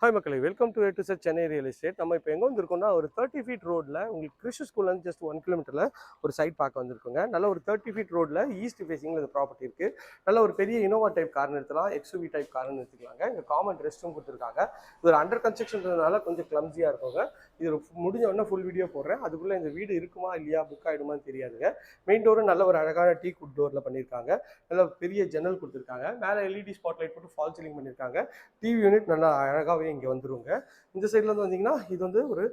Hi மக்களை welcome to to sir Chennai real estate நம்ம இப்போ எங்கே வந்திருக்கோம்னா ஒரு தேர்ட்டி ஃபீட் ரோட்டில் உங்களுக்கு கிறிஸ்து ஸ்கூல்லேருந்து ஜஸ்ட் ஒன் கிலோமீட்டரில் ஒரு சைட் பார்க்க வந்திருக்கோங்க. நல்ல ஒரு தேர்ட்டி ஃபீட் ரோட்டில் ஈஸ்ட் ஃபேஸிங்கில் இந்த ப்ராப்பர்ட்டி இருக்குது நல்ல ஒரு பெரிய இனோவா டைப் கார் நிறுத்தலாம் எக்ஸ்யூவி டைப் கார் நிறுத்திக்கலாங்க இங்கே காமன் ரெஸ்ட் ரூம் கொடுத்துருக்காங்க. இது ஒரு அண்டர் கன்ஸ்ட்ரக்ஷன்றதுனால கொஞ்சம் கிளம்ஸியாக இருக்குங்க. இது முடிஞ்ச உடனே ஃபுல் வீடியோ போடுறேன். அதுக்குள்ளே இந்த வீடு இருக்குமா இல்லையா புக் ஆகிடுமான்னு தெரியாதுங்க. மெயின் டோரும் நல்ல ஒரு அழகான டீ குட் டோரில் பண்ணியிருக்காங்க. நல்ல பெரிய ஜன்னல் கொடுத்துருக்காங்க. மேலே எல்இடி ஸ்பாட் லைட் போட்டு ஃபால் சீலிங் பண்ணியிருக்காங்க. டிவி யூனிட் நல்லா அழகாகவே இங்கே வந்துருங்க. இந்த சைடில் வந்து வந்தீங்கன்னா இது வந்து ஒரு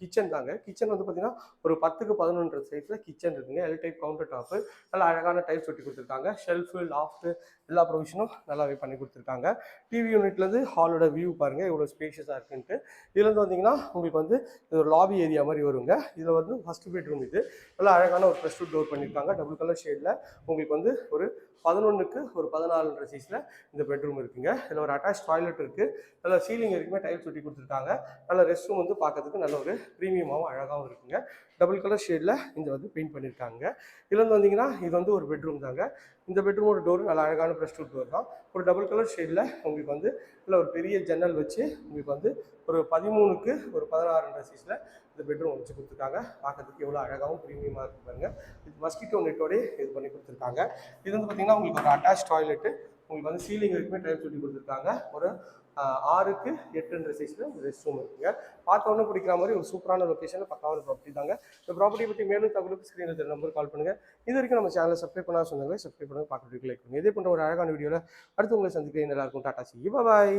கிச்சன் தாங்க. கிச்சன் வந்து பார்த்தீங்கன்னா ஒரு பத்துக்கு பதினொன்று சைஸில் கிச்சன் இருக்குங்க. எல் டைப் கவுண்டர் டாப்பு நல்லா அழகான டைப்ஸ் ஒட்டி கொடுத்துருக்காங்க. ஷெல்ஃபு லாஃப்ட்டு எல்லா ப்ரொவிஷனும் நல்லாவே பண்ணி கொடுத்துருக்காங்க. டிவி யூனிட்லேருந்து ஹாலோட வியூ பாருங்கள் எவ்வளோ ஸ்பேஷியஸாக இருக்குன்ட்டு. இதுலேருந்து வந்தீங்கன்னா உங்களுக்கு வந்து இது ஒரு லாபி ஏரியா மாதிரி வருங்க. இதில் வந்து ஃபஸ்ட்டு பெட்ரூம் இது. நல்லா அழகான ஒரு ப்ரெஸ் டோர் பண்ணியிருக்காங்க டபுள் கலர் ஷேடில் உங்களுக்கு வந்து ஒரு பதினொன்றுக்கு ஒரு பதினாலுன்ற சைஸில் இந்த பெட்ரூம் இருக்குங்க. இதில் ஒரு அட்டாச் டாய்லெட் இருக்குது நல்ல சீலிங் வரைக்குமே டைல்ஸ் ஒட்டி கொடுத்துருக்காங்க. நல்ல ரெஸ்ட் ரூம் வந்து பார்க்கறதுக்கு நல்ல ஒரு ப்ரீமியமாகவும் அழகாகவும் இருக்குங்க. டபுள் கலர் ஷேடில் இந்த வந்து பெயிண்ட் பண்ணியிருக்காங்க இதில் வந்து வந்தீங்கன்னா இது வந்து ஒரு பெட்ரூம் தாங்க. இந்த பெட்ரூமோட டோர் நல்ல அழகான ப்ரெஸ் டோர் தான். ஒரு டபுள் கலர் ஷேடில் உங்களுக்கு வந்து நல்ல ஒரு பெரிய ஜன்னல் வச்சு உங்களுக்கு வந்து ஒரு பதிமூணுக்கு ஒரு பதினாறுன்ற சைஸில் இந்த பெட்ரூம் வச்சு கொடுத்துருக்காங்க. பார்க்கறதுக்கு எவ்வளோ அழகாகவும் ப்ரீமியமாக இருக்கு பாருங்கள் இது மஸ்கிட்டோ நெட்டோடய இது பண்ணி கொடுத்துருக்காங்க. இது வந்து பார்த்தீங்கன்னா உங்களுக்கு ஒரு அட்டாச் டாய்லெட்டு உங்களுக்கு வந்து சீலிங் வரைக்குமே டைப் ஒட்டி கொடுத்துருக்காங்க. ஒரு ஆறுக்கு எட்டுன்ற சைஸில் ரெஸ்ட் ரூம் இருக்குங்க. பார்த்த உடனே பிடிக்கிற மாதிரி ஒரு சூப்பரான லொக்கேஷனில் பக்காவான ப்ராப்பர்ட்டி தாங்க. இந்த ப்ராப்பர்ட்டி பற்றி மேலும் தகவலுக்கு ஸ்க்ரீனில் தெரிய நம்பர் கால் பண்ணுங்கள் இது வரைக்கும் நம்ம சேனலை சப்ஸ்கிரைப் பண்ணால் சொன்னாங்க சப்ஸ்கிரைப் பண்ணுங்கள் பார்க்குறதுக்கு லைக் பண்ணுங்கள் இதே போன்ற ஒரு அழகான வீடியோவில் அடுத்து உங்களை சந்திக்கிறேன். நல்லா இருக்கும். சி பாய்